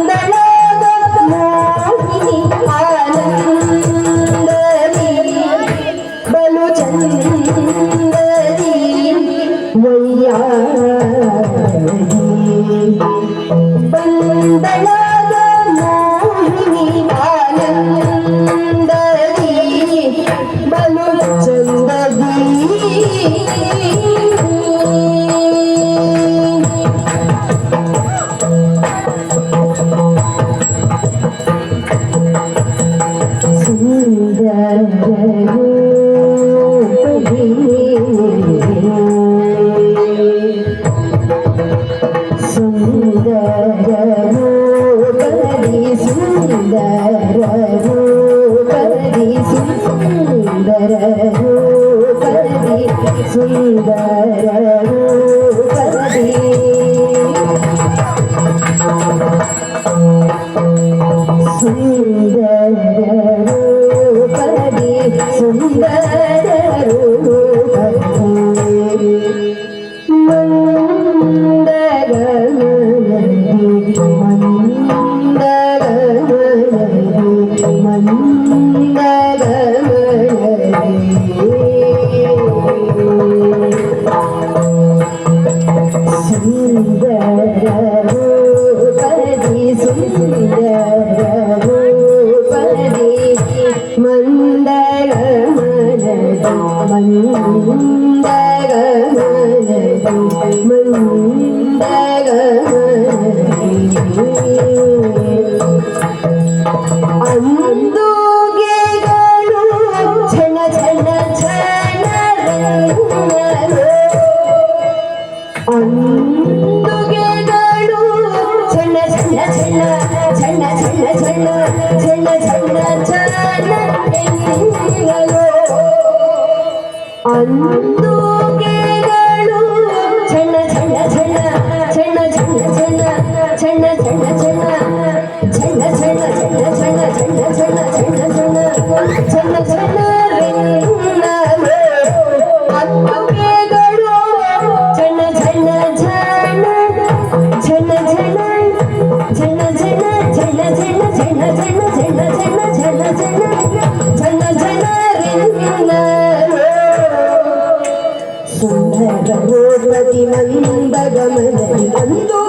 that love. సుందర ಸುಂದರ ಭೂಪತಿ ಮಂದಗಮನದಿ ಬಂದು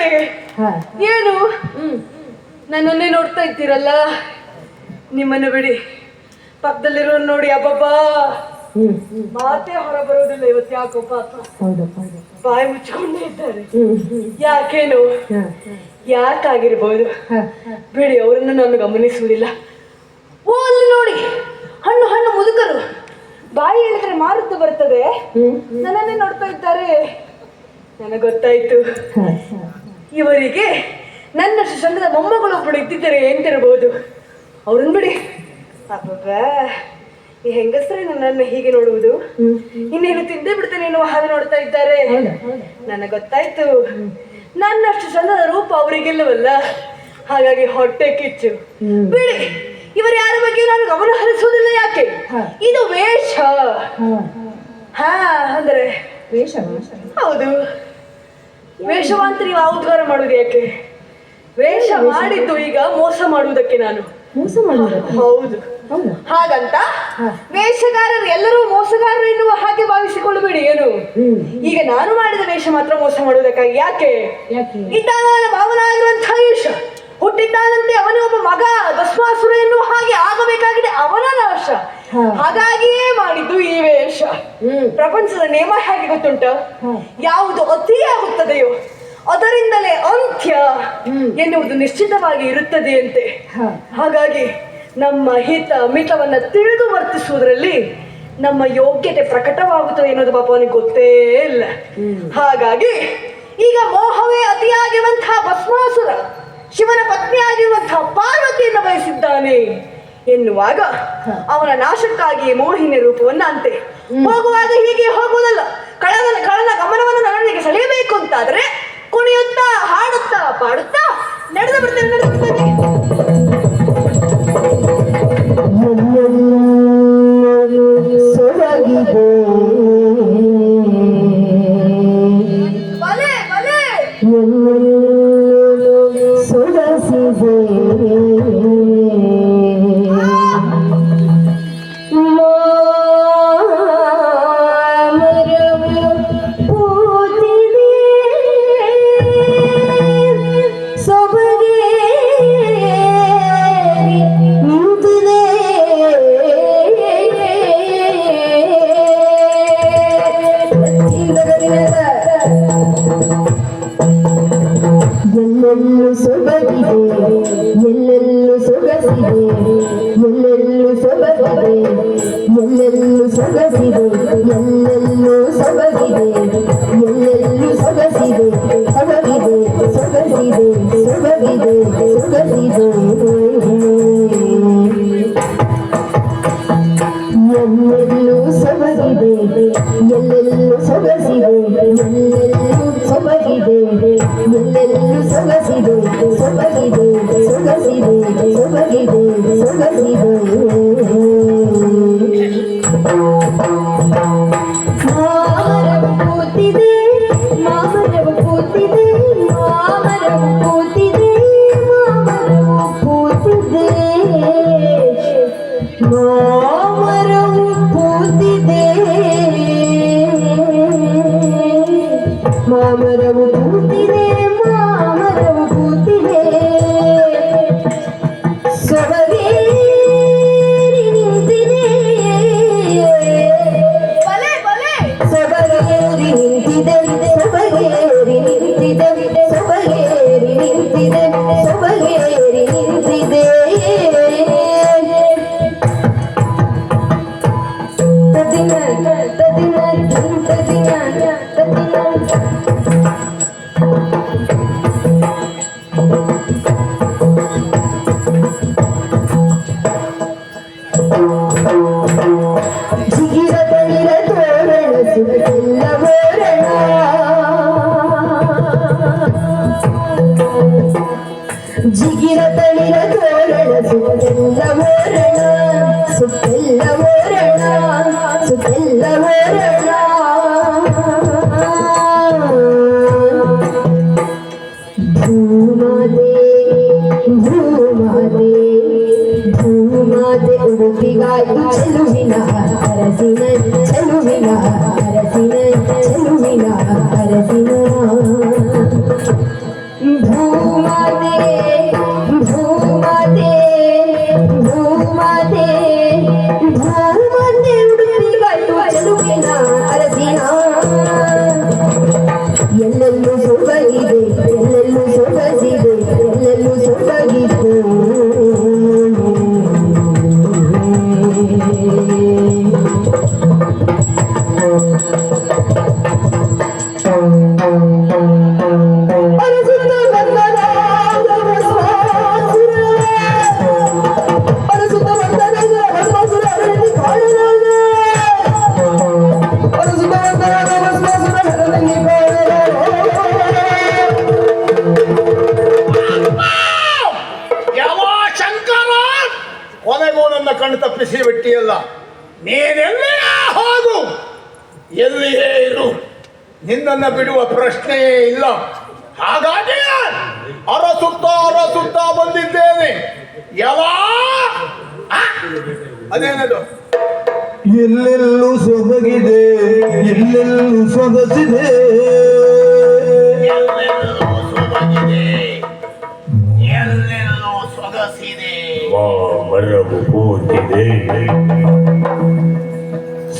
ಬಂದದ್ದೇ ಏನು? ನನ್ನನ್ನೇ ನೋಡ್ತಾ ಇದ್ದೀರಲ್ಲ? ನಿಮ್ಮನ್ನು ಬಿಡಿ. ಪಕ್ಕದಲ್ಲಿರೋ ನೋಡಿ ಅಬ್ಬಬ್ಬಾ. ಮಾತೇ ಹೊರ ಬರೋದಿಲ್ಲ ಇವತ್ತು ಯಾಕೋ ಪಾಪ. ಬಾಯಿ ಮುಚ್ಕೊಂಡೇ ಇದ್ದಾರೆ. ಯಾಕೇನು? ಯಾಕಾಗಿರ್ಬೋದು? ಬಿಡಿ ಅವರನ್ನು ನಾನು ಗಮನಿಸುವುದಿಲ್ಲ. ಓ ಅಲ್ಲಿ ನೋಡಿ. ಹಣ್ಣು ಹಣ್ಣು ಮುದುಕರು. ಬಾಯಿ ಹೇಳಿದ್ರೆ ಮಾರುತ್ತ ಬರ್ತದೆ. ನನ್ನನ್ನೇ ನೋಡ್ತಾ ಇದ್ದಾರೆ. ನನಗೆ ಗೊತ್ತಾಯ್ತು. ಇವರಿಗೆ ನನ್ನಷ್ಟು ಚಂದದ ಮೊಮ್ಮಗಳೊಬ್ಬಳು ಇದ್ದಿದ್ದರೆ ಎಂತಿರಬಹುದು. ಅವ್ರನ್ನ ಬಿಡಿ ಅಬ್ಬಬ್ಬ ಈ ಹೆಂಗಸರೇ ನನ್ನನ್ನು ಹೀಗೆ ನೋಡುವುದು? ಇನ್ನೇನು ತಿಂದೇ ಬಿಡ್ತೇನೆ ಎನ್ನುವ ಹಾಗೆ ನೋಡ್ತಾ ಇದ್ದಾರೆ. ನನಗೆ ಗೊತ್ತಾಯ್ತು. ನನ್ನಷ್ಟು ಚಂದದ ರೂಪ ಅವರಿಗೆಲ್ಲವಲ್ಲ. ಹಾಗಾಗಿ ಹೊಟ್ಟೆ ಕಿಚ್ಚು. ಬಿಡಿ ಇವರು ಯಾರ ಬಗ್ಗೆ ನಾನು ಗಮನ ಹರಿಸುವುದಿಲ್ಲ ಯಾಕೆ? ಇದು ವೇಷ. ಹಾ. ಅಂದ್ರೆ ಹೌದು. ವೇಷವಾಂತ ನೀವು ಉದ್ಗಾರ ಮಾಡುವುದು ಯಾಕೆ? ವೇಷ ಮಾಡಿದ್ದು ಈಗ ಮೋಸ ಮಾಡುವುದಕ್ಕೆ ನಾನು. ಮೋಸ ಹೌದು. ಹಾಗಂತ ವೇಷಗಾರರು ಎಲ್ಲರೂ ಮೋಸಗಾರರು ಎನ್ನುವ ಹಾಗೆ ಭಾವಿಸಿಕೊಳ್ಳಬೇಡಿ ಏನು? ಈಗ ನಾನು ಮಾಡಿದ ವೇಷ ಮಾತ್ರ ಮೋಸ ಮಾಡುವುದಕ್ಕಾಗಿ ಯಾಕೆ? ಇದ್ದಾನ ಭಾವನಾಗಿರುವಂತಹ ವೇಷ ಹುಟ್ಟಿದ್ದಾನಂತೆ ಅವನೇ ಒಬ್ಬ ಮಗ ಭಸ್ಮಾಸುರ ಎನ್ನುವ ಹಾಗೆ ಆಗಬೇಕಾಗಿದೆ ಅವನ ನಾಶ. ಹಾಗಾಗಿಯೇ ಮಾಡಿದ್ದು ಈ ವೇಷ. ಪ್ರಪಂಚದ ನೇಮ ಹೇಗೆ ಗೊತ್ತುಂಟ. ಯಾವುದು ಅತಿಯಾಗುತ್ತದೆಯೋ ಅದರಿಂದಲೇ ಅಂತ್ಯ ಎನ್ನುವುದು ನಿಶ್ಚಿತವಾಗಿ ಇರುತ್ತದೆಯಂತೆ. ಹಾಗಾಗಿ ನಮ್ಮ ಹಿತ ಮಿತವನ್ನ ತಿಳಿದು ವರ್ತಿಸುವುದರಲ್ಲಿ ನಮ್ಮ ಯೋಗ್ಯತೆ ಪ್ರಕಟವಾಗುತ್ತದೆ ಎನ್ನುವುದು ಪಾಪ ಅವನಿಗೆ ಗೊತ್ತೇ ಇಲ್ಲ. ಹಾಗಾಗಿ ಈಗ ಮೋಹವೇ ಅತಿಯಾಗಿರುವಂತಹ ಭಸ್ಮಾಸುರ ಶಿವನ ಪತ್ನಿಯಾಗಿರುವಂತಹ ಪಾರ್ವತಿಯನ್ನು ಬಯಸಿದ್ದಾನೆ. ಎನ್ನುವಾಗ ಅವನ ನಾಶಕ್ಕಾಗಿ ಮೋಹಿನಿ ರೂಪವನ್ನ ಅಂತೆ ಹೋಗುವಾಗ ಹೀಗೆ ಹೋಗುವುದಲ್ಲ. ಕಳನ ಕಳನ ಗಮನವನ್ನು ನನ್ನೊಂದಿಗೆ ಸೆಳೆಯಬೇಕು ಅಂತಾದ್ರೆ ಕುಣಿಯುತ್ತಾ ಹಾಡುತ್ತಾ ಪಾಡುತ್ತಾ ನಡೆದು ಬಿಡ್ತೇನೆ ನಡೆದು ಬಿಡ್ತೇನೆ ಜಿಗಿರ ತಳಿರ ತೋರಣ ಸುತೆಲ್ಲ ಓರಣ ಸುತ್ತೆಲ್ಲ ಓರಣ ಸುತ್ತೆಲ್ಲ ಓರಣ ಭೂಮಾತೆ ಭೂಮಾತೆ ಭೂಮಾತೆ ಉಡುಪಿಗಾಗಿ ಚೆಲುವಿನ ಹರಸಿನಲ್ಲಿ ನಮ್ಮನ್ನ ಬಿಡುವ ಪ್ರಶ್ನೆಯೇ ಇಲ್ಲ. ಹಾಗಾಗಿ ಅರ ಸುತ್ತ ಬಂದಿದ್ದೇನೆ. ಯಾವ? ಅದೇನದು? ಎಲ್ಲೆಲ್ಲೂ ಸೊಬಗಿದೆ ಎಲ್ಲೆಲ್ಲೂ ಸೊಗಸಿದೆ. ಎಲ್ಲೆಲ್ಲೂ ಮರವು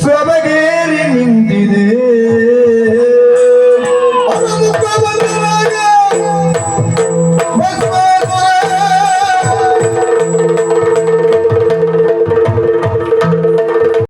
ಸೊಬಗೇರಿ ನಿಂತಿದೆ.